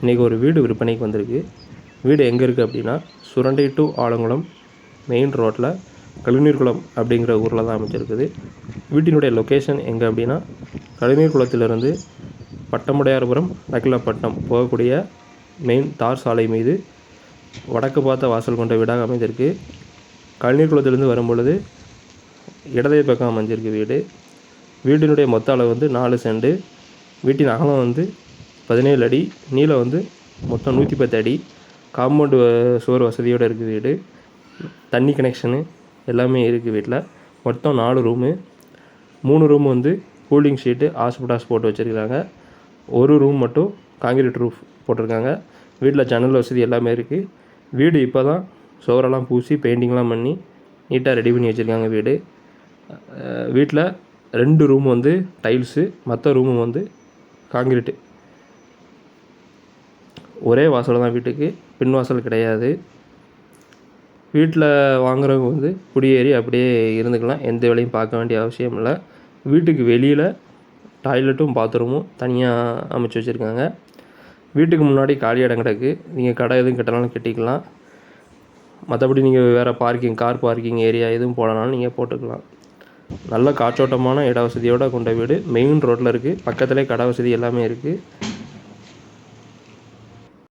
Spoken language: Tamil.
இன்றைக்கி ஒரு வீடு விற்பனைக்கு வந்திருக்கு. வீடு எங்கே இருக்குது அப்படின்னா சுரண்டை டு ஆலங்குளம் மெயின் ரோட்டில் கழுநீர்குளம் அப்படிங்கிற ஊரில் தான் அமைச்சிருக்குது வீட்டினுடைய லொக்கேஷன் எங்கே அப்படின்னா கழுநீர்குளத்திலிருந்து பட்டமுடையார்புரம் நக்கிலப்பட்டினம் போகக்கூடிய மெயின் தார் சாலை மீது வடக்கு பார்த்த வாசல் கொண்ட வீடாக அமைந்திருக்கு கழுநீர்குளத்திலிருந்து வரும் பொழுது இடதை பக்கம் அமைஞ்சிருக்கு வீடு. வீட்டினுடைய மொத்த அளவு வந்து நாலு செண்டு வீட்டின் அகலம் வந்து பதினேழு அடி நீளம் வந்து மொத்தம் நூற்றி பத்து அடி காம்பவுண்டு சுவர் வசதியோடு இருக்குது வீடு. தண்ணி கனெக்ஷனு எல்லாமே இருக்குது வீட்டில் மொத்தம் நாலு ரூமு மூணு ரூம் வந்து கூலிங் ஷீட்டு ஆஸ்படாஸ் போட்டு வச்சுருக்காங்க. ஒரு ரூம் மட்டும் காங்கிரீட் ரூஃப் போட்டிருக்காங்க. வீட்டில் ஜன்னல் வசதி எல்லாமே இருக்குது வீடு இப்போ தான் சுவரெல்லாம் பூசி பெயிண்டிங்லாம் பண்ணி நீட்டாக ரெடி பண்ணி வச்சுருக்காங்க வீடு. வீட்டில் ரெண்டு ரூம் வந்து டைல்ஸு மற்ற ரூமு வந்து காங்கிரீட்டு ஒரே வாசல் தான் வீட்டுக்கு பின் வாசல் கிடையாது. வீட்டில் வாங்குறவங்க வந்து குடியேறி அப்படியே இருந்துக்கலாம். எந்த வேலையும் பார்க்க வேண்டிய அவசியம் இல்லை. வீட்டுக்கு வெளியில் டாய்லெட்டும் பாத்ரூமும் தனியாக அமைச்சு வச்சுருக்காங்க. வீட்டுக்கு முன்னாடி காலி இடம் கிடக்கு. நீங்கள் கடை எதுவும் கட்டனாலும் கட்டிக்கலாம். மற்றபடி நீங்கள் வேறு பார்க்கிங் கார் பார்க்கிங் ஏரியா எதுவும் போடனாலும் நீங்கள் போட்டுக்கலாம். நல்ல காற்றோட்டமான இட வசதியோடு கொண்ட வீடு. மெயின் ரோட்டில் இருக்குது பக்கத்துலேயே கடை வசதி எல்லாமே இருக்குது